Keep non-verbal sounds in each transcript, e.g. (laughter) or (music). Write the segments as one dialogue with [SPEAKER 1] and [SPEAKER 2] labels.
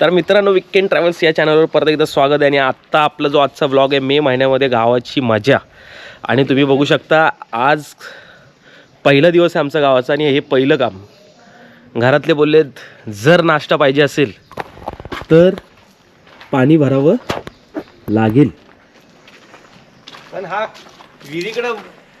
[SPEAKER 1] तर मित्रांनो weekend travels या चॅनलवर परत एकदा स्वागत आहे. आणि आत्ता आपला जो आजचा व्लॉग आहे मे महिन्यामध्ये गावाची मजा. आणि तुम्ही बघू शकता आज पहिला दिवस आहे आमचा गावाचा आणि हे पहिलं काम. घरातले बोललेत जर नाश्ता पाहिजे असेल तर पाणी भरावं लागेल.
[SPEAKER 2] पण हा विहिरीकडे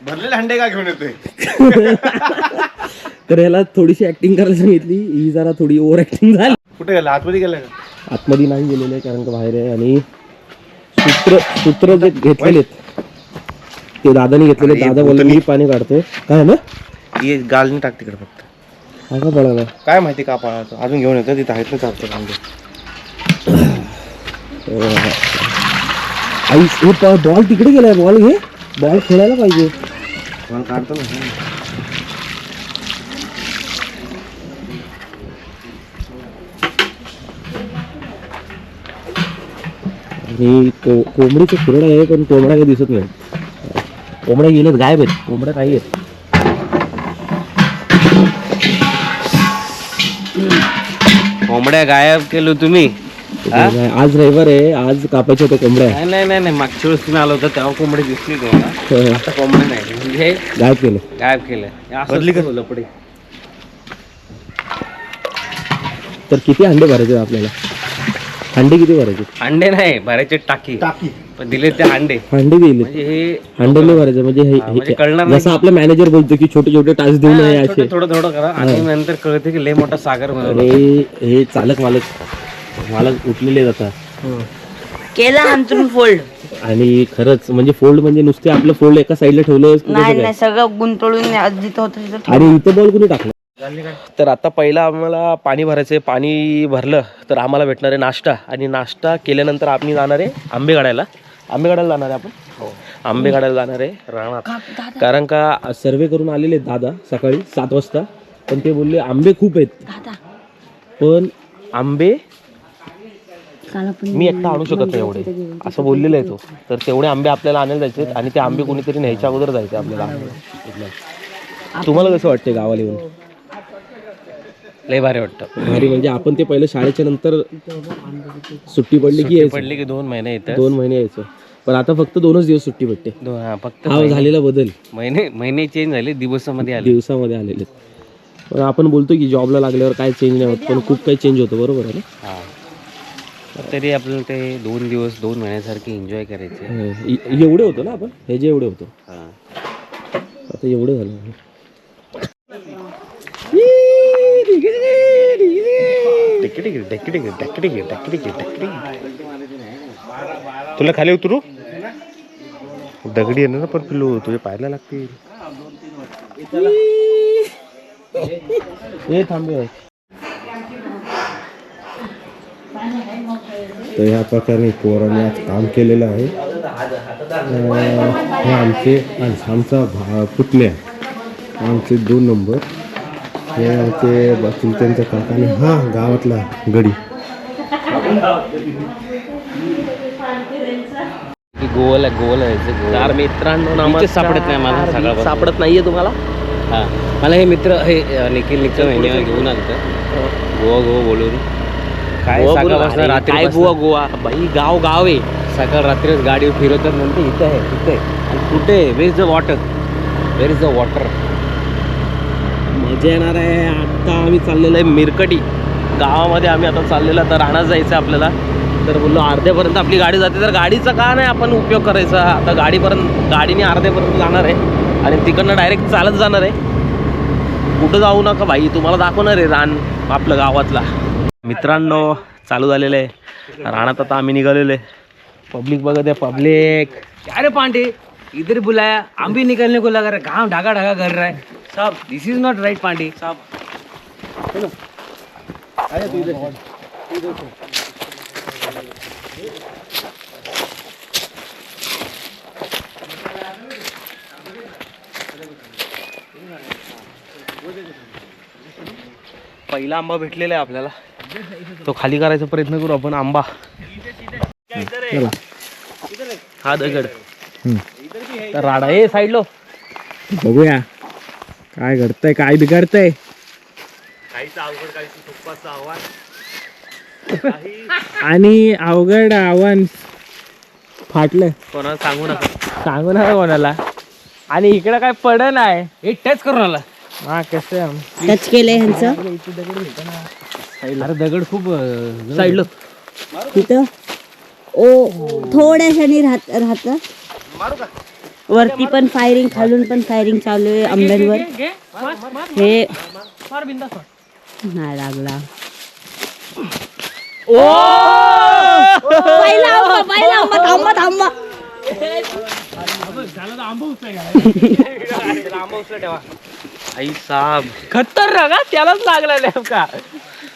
[SPEAKER 2] भरलेले हंडे का घेऊन येतोय? (laughs)
[SPEAKER 1] तर याला थोडीशी ॲक्टिंग करायला सांगितली. ही जरा थोडी ओव्हर ॲक्टिंग झाली.
[SPEAKER 2] कुठे गेला? आतमध्ये गेला का?
[SPEAKER 1] आतमध्ये नाही गेलेले कारण का बाहेर आहे आणि सूत्र सूत्र जे घेतलेले ते दादाने घेतलेले दादा बोलले मी पाणी काढतोय. काय ना
[SPEAKER 2] ये गालनी टाक तिकडे फक्त.
[SPEAKER 1] का पळाला?
[SPEAKER 2] काय माहिती का पाळायचं अजून घेऊन येतो तिथं आहेत ना चालतं
[SPEAKER 1] आई हे बॉल तिकडे गेलाय बॉल घे. बॉल खेळायला पाहिजे.
[SPEAKER 2] मला काढतो ना.
[SPEAKER 1] आणि को कोंबडीचं खुरड आहे पण कोंबड्या काही दिसत नाही. कोंबड्या गेलेत गायब आहेत. कोंबड्या नाही आहेत.
[SPEAKER 3] कोंबड्या गायब केलो तुम्ही?
[SPEAKER 1] आज रविवार आहे आज कापायच्या होत्या कोंबड्या.
[SPEAKER 3] नाही नाही नाही नाही मागच्या वेळेस तुम्ही आलो होता तेव्हा कोंबडी दिसली तुम्हाला. आता कोंबडी नाही म्हणजे
[SPEAKER 1] गायब केलं.
[SPEAKER 3] गायब केलं. हे असंच ठेवलं लपडी.
[SPEAKER 1] तर किती अंडे भरायचे आपल्याला? अंडे किती भरायचे?
[SPEAKER 3] अंडे नाही भरायचे टाकी.
[SPEAKER 2] टाकी.
[SPEAKER 3] पण दिले ते अंडे
[SPEAKER 1] अंडे दिले.
[SPEAKER 3] म्हणजे हे
[SPEAKER 1] अंडे नाही भरायचे म्हणजे हे-
[SPEAKER 3] हा, म्हणजे
[SPEAKER 1] हे
[SPEAKER 3] कळणार नाही.
[SPEAKER 1] जसं आपला मॅनेजर बोलतो की छोटे छोटे टास्क देऊ नये असे
[SPEAKER 3] छोटं थोडं थोडं करा. आणि नंतर कळते की लय मोठा सागर बनवला
[SPEAKER 1] आणि हे चालक मालक मालक उठलेले आता.
[SPEAKER 4] केला आमचं फोल्ड
[SPEAKER 1] आणि खरंच म्हणजे फोल्ड म्हणजे नुसते आपलं फोल्ड एका साईडला ठेवलं की
[SPEAKER 4] नाही सगळं गुंतळून जिथं होतं तिथं.
[SPEAKER 1] आणि इथं बॉल कुणी टाकला? तर आता पहिला आम्हाला पाणी भरायचं आहे पाणी भरलं तर आम्हाला भेटणार आहे नाश्ता. आणि नाश्ता केल्यानंतर आम्ही जाणार आहे आंबे काढायला आंबे काढायला जाणार आहे आपण? आंबे काढायला जाणार आहे. रानात. कारण का सर्वे करून आलेले आहेत दादा सकाळी सात वाजता. पण ते बोलले आंबे खूप आहेत. पण आंबे
[SPEAKER 4] काल आपण
[SPEAKER 1] मी एकटा आणू शकत नाही एवढे. असं बोललेलं आहे तो. तर तेवढे आंबे आपल्याला आणायला जायचे आणि ते आंबे कोणीतरी न्यायच्या अगोदर जायचे आपल्याला. तुम्हाला कसं वाटते गावाला येऊन?
[SPEAKER 3] लय भारी वाटतं.
[SPEAKER 1] भारी म्हणजे आपण ते पहिलं शाळेच्या नंतर सुट्टी पडली की यायचं.
[SPEAKER 3] पडली की दोन महिने येतं
[SPEAKER 1] दोन महिने यायचं. पण आता फक्त दोनच दिवस सुट्टी भेटते.
[SPEAKER 3] दोन हा फक्त
[SPEAKER 1] हा झालेला बदल.
[SPEAKER 3] महिने महिने चेंज झाले दिवसामध्ये आले.
[SPEAKER 1] दिवसामध्ये आलेले. आहेत. पण आपण बोलतो की जॉबला लागल्यावर काय चेंज नाही होत पण खूप काही चेंज होतं बरोबर आहे ना?
[SPEAKER 3] हा. पण तरी आपल्याला ते दोन दिवस दोन महिन्यासारखे एन्जॉय करायचे
[SPEAKER 1] हं. एवढे होतो ना आपण? हे जे एवढे होतो.
[SPEAKER 3] हा.
[SPEAKER 1] आता एवढं झालं.
[SPEAKER 2] घे टेकडी घे टेकडी तुला खाली उतरू दगडी आहे ना पण पिलू तुझे पाहायला लागतील
[SPEAKER 1] हे थांबे तर ह्या प्रकारे पोराने आज काम केलेलं आहे हे आमचे आमचा भा पुतण्या आमचे दोन नंबर। हे आमचे चुलत्यांचा काका आणि हा गावातला गडी.
[SPEAKER 3] गोवाला गोवाला जायचं गोवा
[SPEAKER 1] तर मित्रांनो
[SPEAKER 3] सापडत नाही मला सगळं
[SPEAKER 1] सापडत नाहीये तुम्हाला?
[SPEAKER 3] हा. मला हे मित्र हे निखिल निखिल महिन्यावर घेऊन आलं गोवा गोवा बोलून. काय सकाळपासून रात्री
[SPEAKER 1] काय गोवा गोवा? बाई गाव गाव आहे.
[SPEAKER 3] सकाळ रात्री गाडी फिरवतात म्हणते इथं आहे इथं आहे. आणि कुठे where is the water where is the water
[SPEAKER 1] मजा येणार आहे. आता आम्ही चाललेलो आहे मिरकटी. गावामध्ये आम्ही आता चाललेलो तर राहणार जायचं आहे आपल्याला. तर बोललो अर्ध्यापर्यंत आपली गाडी जाते. तर गाडीचा का नाही आपण उपयोग करायचा? आता गाडीपर्यंत गाडीने अर्ध्यापर्यंत जाणार आहे. आणि तिकडनं डायरेक्ट चालत जाणार आहे. कुठं जाऊ नका भाई तुम्हाला दाखवणार आहे रान आपलं गावातला. मित्रांनो चालू झालेलं आहे. रानात आता आम्ही निघालेलो आहे. पब्लिक बघत आहे. पब्लिक
[SPEAKER 3] अरे पांडे इधर बुलाया हम भी निकलने को लगा रहा है ढाका ढाका कर रहा है? सब this is not right Pandey. सब
[SPEAKER 1] पहिला आंबा भेटलेला आहे आपल्याला. तो खाली करायचा प्रयत्न करू आपण आंबा. हा दगड. तर राडा ए साईडलो.
[SPEAKER 5] बघूया. काय घडतंय काय बिघडतंय?
[SPEAKER 1] काहीच अवघड काहीच सोप्पाचं आव्हान.
[SPEAKER 5] आणि अवघड आव्हान फाटलं.
[SPEAKER 1] कोणाला सांगू नका.
[SPEAKER 5] सांगू नका कोणाला. आणि इकडं काय पड नाही.
[SPEAKER 3] हे टच करून आला.
[SPEAKER 5] हा कसं
[SPEAKER 4] टच केलंय ह्यांचं.
[SPEAKER 3] अरे दगड खूप
[SPEAKER 1] साईडला.
[SPEAKER 4] तिथं ओ थोड्याशाने राहत राहत. वरती पण फायरिंग खालून पण फायरिंग चालू आहे आंब्यांवर हे. नाही लागला. पहिला आंबा पहिला आंबा थांबा थांबा.
[SPEAKER 1] आई साब.
[SPEAKER 5] खतरनाक हा? त्यालाच लागला नेमका.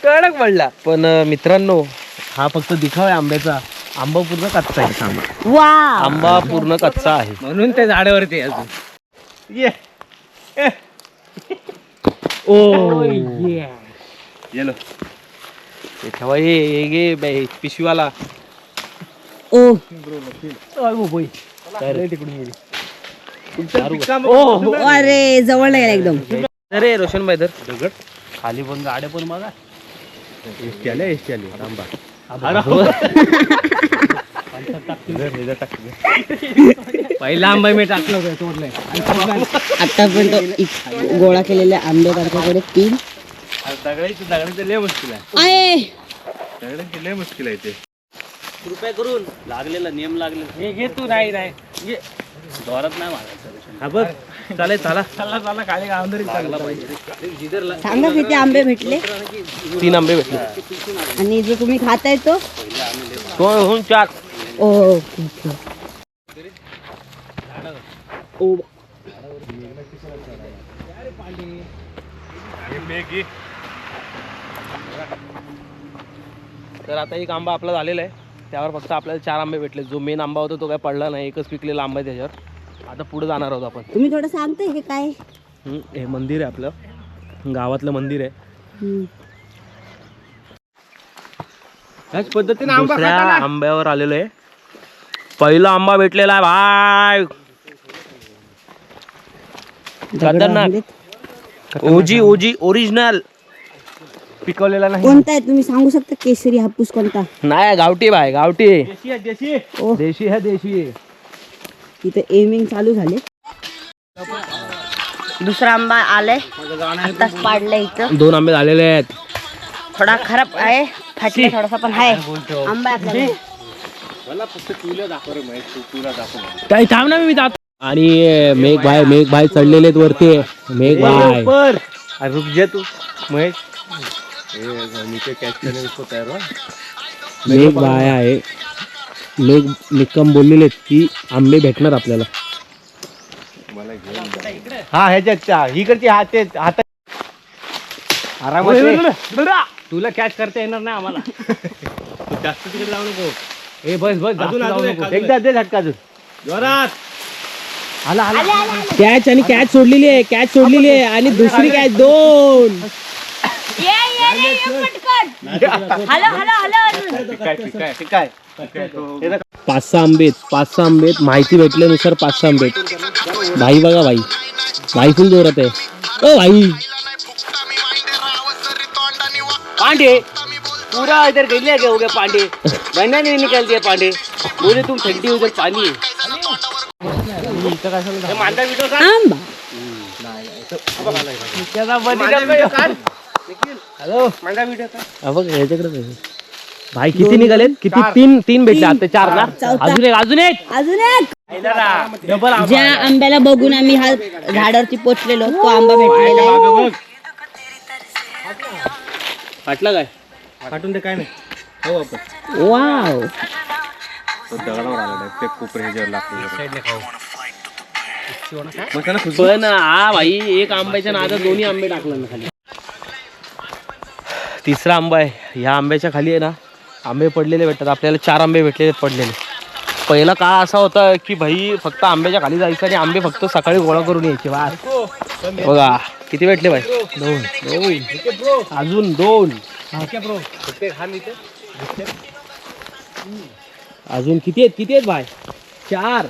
[SPEAKER 5] कडक पडला
[SPEAKER 1] पण मित्रांनो हा फक्त दिखाव आहे आंब्याचा. आंबा पूर्ण कच्चा आहे आंबा
[SPEAKER 4] वा
[SPEAKER 1] आंबा पूर्ण कच्चा आहे.
[SPEAKER 3] म्हणून त्या झाडावरती आहे अजून.
[SPEAKER 1] ओ. हे ठेवा हे हे घे बे, पिशवीवाला.
[SPEAKER 4] ओ.
[SPEAKER 1] ओ
[SPEAKER 4] अरे. जवळ नाही गेला एकदम.
[SPEAKER 1] अरे रोशन भाई धर. दगड? खाली पण गाड्या पण बघा एसटी आले एसटी आली आंबा
[SPEAKER 3] पहिला आंबा मी टाकलं होतं तोडलंय
[SPEAKER 4] आतापर्यंत गोळा केलेले आंबे त्यांच्याकडे तीन.
[SPEAKER 2] दगडाची दगडाचं लय मुश्किल आहे. दगडाची लय मुश्किल आहे ते.
[SPEAKER 1] कृपया करून लागलेला नियम लागलेला.
[SPEAKER 3] हे घे तू नाही नाही.
[SPEAKER 1] जोरात नाही मागायचं हा बघ. चालेल चला.
[SPEAKER 3] चला चला खाली गावंदरी
[SPEAKER 4] सांगा किती आंबे भेटले?
[SPEAKER 1] तीन आंबे भेटले.
[SPEAKER 4] आणि जे तुम्ही खाताय तो?
[SPEAKER 1] दोन होऊन चार.
[SPEAKER 4] ओ ओके. ओ.
[SPEAKER 1] तर आता एक आंबा आपला झालेला आहे. त्यावर फक्त आपल्याला चार आंबे भेटले. जो मेन आंबा होता तो काय पडला नाही. एकच पिकलेला आंबा आहे त्याच्यावर. आता पुढे जाणार आहोत आपण.
[SPEAKER 4] तुम्ही थोडं सांगते हे काय?
[SPEAKER 1] हम्म, हे मंदिर आहे आपलं. गावातलं मंदिर आहे.
[SPEAKER 4] हम्म.
[SPEAKER 3] त्याच पद्धतीने आंबा
[SPEAKER 1] दुसऱ्या. आंब्यावर आलेलो आहे. पहिला आंबा भेटलेला आहे भाई.
[SPEAKER 4] दगड
[SPEAKER 1] खतरनाक.
[SPEAKER 4] आंबेत.
[SPEAKER 1] ओजी ओजी ओरिजिनल. पिकवलेला नाही.
[SPEAKER 4] कोणता आहे? तुम्ही सांगू शकता? केसरी हापूस कोणता?
[SPEAKER 1] नाही गावठी बाय गावठी
[SPEAKER 4] ओ.
[SPEAKER 1] देशी है देशी है
[SPEAKER 4] तिथे एमिंग चालू झाले. दुसरा आंबा आलाय. आताच पाडलाय इथं.
[SPEAKER 1] दोन आंबे झालेले आहेत.
[SPEAKER 4] थोडा खराब आहे. फाटले थोडासा पण आहे. आंबा.
[SPEAKER 1] काही थांब ना मी जातो. आणि मेघ भाई मेघ भाई चढलेले आहेत वरती. मेघ भाई.
[SPEAKER 2] रुक जा तू. महेश.
[SPEAKER 1] मेघ भाई आहे. मेघ निकम बोललेले की आंबे भेटणार आपल्याला.
[SPEAKER 2] हा ह्याच्यात इकडची हात ते हात.
[SPEAKER 3] तुला कॅच करता येणार नाही आम्हाला. (laughs)
[SPEAKER 2] जास्त तिकडे जाऊ नको.
[SPEAKER 3] ए बस बस नको.
[SPEAKER 2] एकदा दे झटका अजून. जोरात.
[SPEAKER 3] आला आला.
[SPEAKER 1] कॅच आणि कॅच सोडलेली आहे कॅच सोडलेली आहे आणि दुसरी कॅच दोन.
[SPEAKER 4] ये, ये, ये, ये, पटकन. Hello hello hello.
[SPEAKER 2] तो-
[SPEAKER 1] पाच सहा आंबे आहेत पाच सहा आंबे आहेत माहिती भेटल्यानुसार पाच सहा आंबे आहेत भाई बघा भाई. भाई फुल जोरात आहे. ओ भाई.
[SPEAKER 3] पांडे पूरा इधर गले गए हो गए पांडे? महीना नहीं निकल दिए पांडे. बोले तुम ठंडी उधर पानी है. हे मांडा व्हिडिओ काढ.
[SPEAKER 4] आंबा।
[SPEAKER 3] त्याचा बंदी कर. हॅलो।
[SPEAKER 1] भाई किती निघालेत? किती? तीन तीन भेटले आता चार ना
[SPEAKER 4] चौथा.
[SPEAKER 1] अजून एक अजून एक.
[SPEAKER 4] अजून एक.
[SPEAKER 1] डबल
[SPEAKER 4] ज्या आंब्याला बघून आम्ही हा झाडावरती पोचलेलो तो आंबा भेटलेला आहे.
[SPEAKER 1] फाटला काय?
[SPEAKER 3] पाठवून दे काय नाही. हो आपण
[SPEAKER 4] वाव.
[SPEAKER 2] तो दगडावर आला ते कोपरे ह्याच्यावर लागतो
[SPEAKER 1] पण हा भाई एक आंब्याच्या नादात दोन्ही आंबे टाकला ना खाली. तिसरा आंबा आहे. ह्या आंब्याच्या खाली आहे ना आंबे पडलेले भेटतात. आपल्याला चार आंबे भेटलेले पडलेले. पहिला काळ असा होता की भाई फक्त आंब्याच्या खाली जायचं आणि आंबे फक्त सकाळी गोळा करून यायचे. वा बघा किती भेटले भाई? दोन. दोन अजून दोन. अजून किती आहेत? किती आहेत भाई? चार.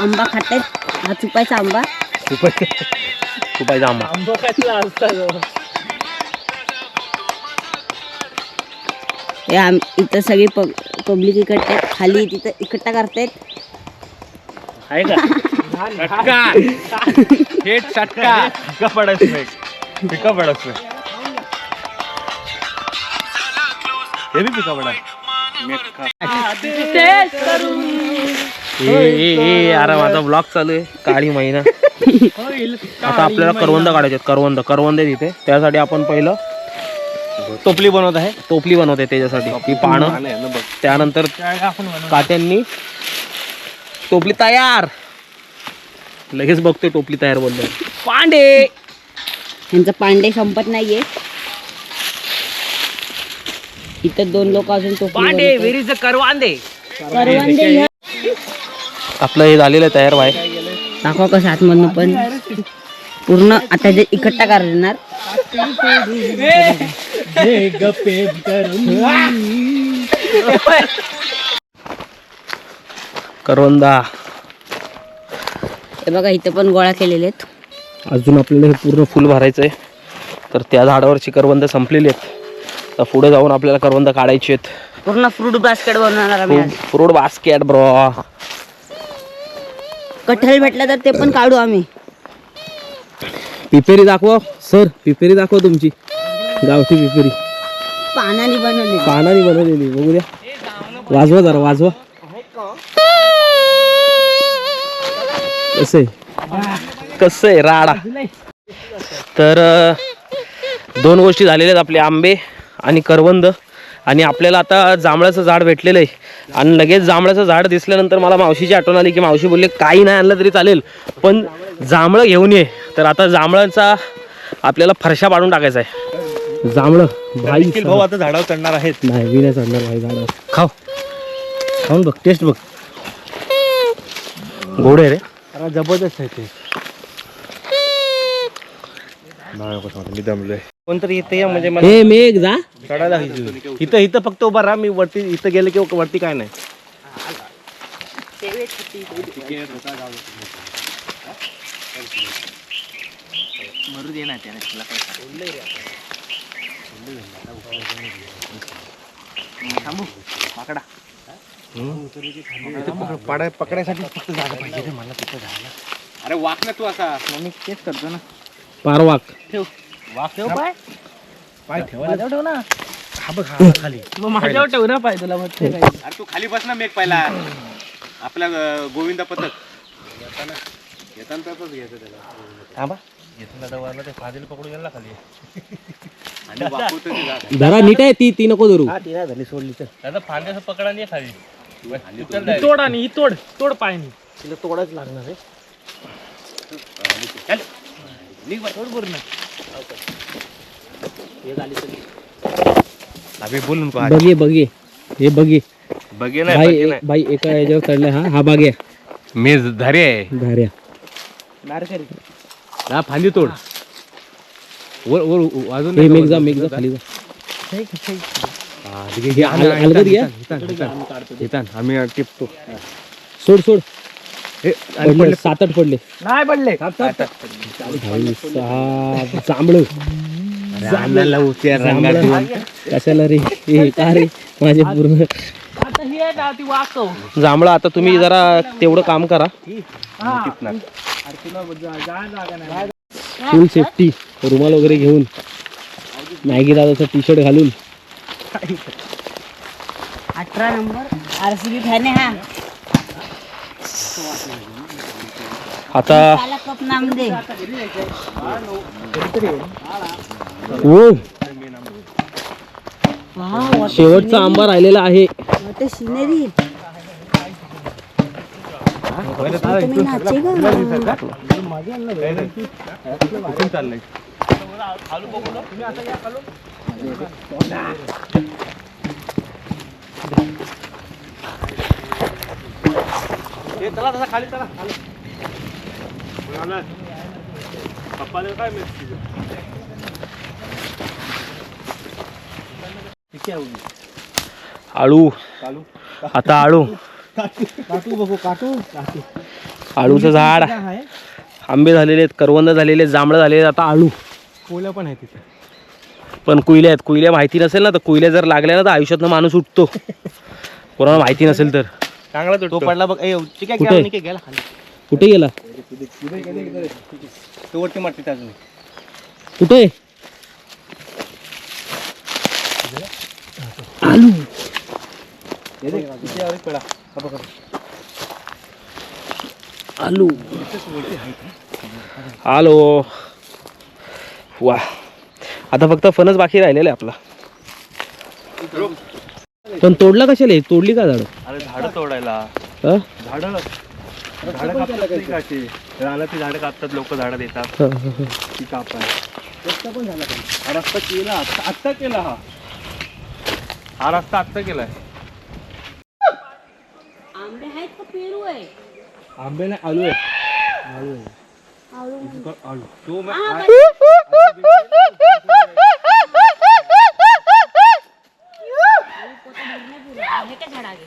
[SPEAKER 4] आंबा खातायत हा चुपायचा आंबा
[SPEAKER 1] तुपायचा आंबा
[SPEAKER 5] आंबा कसला असता?
[SPEAKER 4] हे आम इथं सगळी पब्लिक इकट्ठा खाली तिथं इकट्ठा करतायत.
[SPEAKER 1] आहे का?
[SPEAKER 2] पिका पडत नाही. पिका पडत नाही. हे बी पिका पडा.
[SPEAKER 1] ए, ए, ए, अरे माझा ब्लॉग चालू आहे. काळी महिना. आता आपल्याला करवंद काढायचे करवंद. करवंद तिथे त्यासाठी आपण पहिलं
[SPEAKER 2] टोपली बनवत आहे.
[SPEAKER 1] टोपली बनवते त्याच्यासाठी. ती पानं. त्यानंतर कात्यांनी टोपली तयार. लगेच बघतोय टोपली तयार बोलले पांडे!
[SPEAKER 4] यांचं पांडे संपत नाहीये. इथं दोन लोक अजून टोपली
[SPEAKER 5] पांडे
[SPEAKER 4] बनवतायत.
[SPEAKER 5] व्हेर इज अ करवांदे
[SPEAKER 4] करवंदे
[SPEAKER 1] आपलं हे झालेलं आहे तयार व्हाय
[SPEAKER 4] दाखवा कसं आतमधनं पण. पूर्ण आता जे इकट्ठा करणार.
[SPEAKER 1] करवंदा
[SPEAKER 4] हे बघा इथं पण गोळा केलेले आहेत.
[SPEAKER 1] अजून आपल्याला हे पूर्ण फुल भरायचं आहे तर त्या झाडावरची करवंद संपलेली आहेत. तर पुढे जाऊन आपल्याला करवंद काढायची आहेत.
[SPEAKER 4] पूर्ण फ्रूट बास्केट बनवणार आम्ही आज.
[SPEAKER 1] फ्रूट बास्केट ब्रो
[SPEAKER 4] कटहल भेटलं तर ते पण काढू आम्ही.
[SPEAKER 1] पिपेरी दाखवा सर पिपेरी दाखवा तुमची. गावठी पिपेरी.
[SPEAKER 4] पानाने बनवले.
[SPEAKER 1] पानाने बनवलेली बघू द्या वाजवा जरा वाजवा. कसं आहे? कसं आहे राडा? तर दोन गोष्टी झालेल्या आहेत आपले आंबे आणि करवंद. आणि आपल्याला आता जांभळाचं झाड भेटलेलं आहे. आणि लगेच जांभळाचं झाड दिसल्यानंतर मला मावशीची आठवण आली की मावशी बोलले काही नाही आणलं तरी चालेल पण जांभळं घेऊन ये. तर आता जांभळाचा आपल्याला फरशा पाडून टाकायचा आहे. जांभळं भाई
[SPEAKER 2] भाऊ आता झाडावर चढणार आहेत.
[SPEAKER 1] नाही मी नाही चढणार भाई झाडावर.
[SPEAKER 2] खाऊ. खाऊन बघ टेस्ट बघ.
[SPEAKER 1] गोड आहे रे.
[SPEAKER 2] जबरदस्त आहे ते. मी दमलोय. कोणतरी येते म्हणजे मला
[SPEAKER 1] हे मेघ जा
[SPEAKER 2] चढायला. इथं इथं फक्त उभा राहा मी वरती इथं गेले की वरती काय नाही. पाडा पकडायसाठी फक्त जागा पाहिजे रे मला तिथं जायला.
[SPEAKER 3] अरे वाक ना तू असा
[SPEAKER 5] मी तेच करतो ना.
[SPEAKER 1] पारवाक
[SPEAKER 5] ठेव. पाय.
[SPEAKER 2] पाय ठेवायला
[SPEAKER 5] माझ्यावर ठेव ना.
[SPEAKER 2] हा बघ हा खाली.
[SPEAKER 5] मग माझ्यावर ठेव ना पाय तुला मग ते काय.
[SPEAKER 3] अरे तू खाली बस ना मेघ पहिला. आपला अं, गोविंदा पथक. येताना येताना तसंच घ्यायचं त्याला.
[SPEAKER 2] थांबा. ते फाजील पकडून गेला खाली.
[SPEAKER 3] आणि वाकवतो ते जागा.
[SPEAKER 1] जरा नीट आहे ती ती नको धरू.
[SPEAKER 2] हा ती नाही झाली सोडली तर. दादा फांद्याचं पकडा नाही खाली.
[SPEAKER 5] ही तोड आणि ही तोड. तोड पायनी.
[SPEAKER 2] तिला तोडाच लागणार आहे. अभि बोलून
[SPEAKER 1] बघे बघे हे बघे
[SPEAKER 2] बघे
[SPEAKER 1] भाई भाई एका याच्यावर चढलाय हा हा बागे
[SPEAKER 2] मी धारे आहे
[SPEAKER 1] धाऱ्या
[SPEAKER 2] हा। फांदी तोड वर वर वाजून
[SPEAKER 1] हे मेघ जा मेघ जा खाली जा। घे, हल- हलगत घ्या
[SPEAKER 2] येतात आम्ही टिपतो
[SPEAKER 1] सोड सोड।
[SPEAKER 2] हे,
[SPEAKER 1] पडले. सात आठ पडले.
[SPEAKER 5] नाही पडले.
[SPEAKER 1] जांभळ. कशाला रे? हे का रे? माझे पूर्ण
[SPEAKER 5] ही
[SPEAKER 1] जांभळं आता तुम्ही जरा तेवढं काम करा. फुल सेफ्टी रुमाल वगैरे घेऊन. मॅगी दादाचा टी शर्ट घालून.
[SPEAKER 4] अठरा नंबर. आर सी बी फॅन आहे हा.
[SPEAKER 1] आता शेवटचा आंबा राहिलेला आहे.
[SPEAKER 4] Scenery. तुम्ही नाचे का
[SPEAKER 2] चाललंय
[SPEAKER 1] आळू. आता आळू.
[SPEAKER 2] काटू बघू काटू.
[SPEAKER 1] आळूचं झाड. आंबे झालेले आहेत करवंद झालेले आहेत जांभळं झालेले आहेत आता आळू.
[SPEAKER 2] पोलं पण आहे तिथे.
[SPEAKER 1] पण कुईल्या आहेत. कुईल्या माहिती नसेल ना तर कुईल्या जर लागल्या ना तर आयुष्यातनं माणूस उठतो. (laughs) कोणाला माहिती नसेल तर.
[SPEAKER 2] चांगला
[SPEAKER 3] तो पडला बघ. ए ठीक आहे? गेला, निके, गेला खाली.
[SPEAKER 1] कुठे गेला?
[SPEAKER 3] तो वरती मारते अजून.
[SPEAKER 1] कुठे? आलू हॅलो वा. आता फक्त फणस बाकी राहिलेला आहे आपला पण तोडला कशाला? तोडली का झाड?
[SPEAKER 2] अरे झाडं तोडायला.
[SPEAKER 1] हा?
[SPEAKER 2] झाडं. झाडं कापतात नाही का? रानातली झाडं कापतात लोक झाडं देतात.
[SPEAKER 1] हा, हा, हा.
[SPEAKER 2] ती कापाय हा रस्ता केला आत्ता आत्ता केला हा. हा रस्ता आत्ता केलाय.
[SPEAKER 4] आंबे आहेत का पेरू आहे?
[SPEAKER 2] आंबे नाही आलू आहे.
[SPEAKER 4] आळू
[SPEAKER 2] आलू तो
[SPEAKER 4] हा. आहे. का झाडागे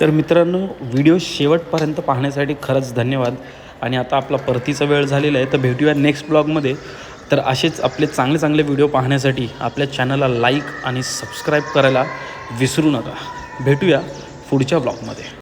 [SPEAKER 6] तर मित्रांनो व्हिडिओ शेवटपर्यंत पाहण्यासाठी खरंच धन्यवाद. आणि आता आपला परतीचा वेळ झालेला आहे तर भेटूया नेक्स्ट ब्लॉगमध्ये तर असेच आपले चांगले चांगले व्हिडिओ पाहण्यासाठी आपल्या चॅनलला लाईक आणि सबस्क्राईब करायला विसरू नका. भेटूया पुढच्या ब्लॉगमध्ये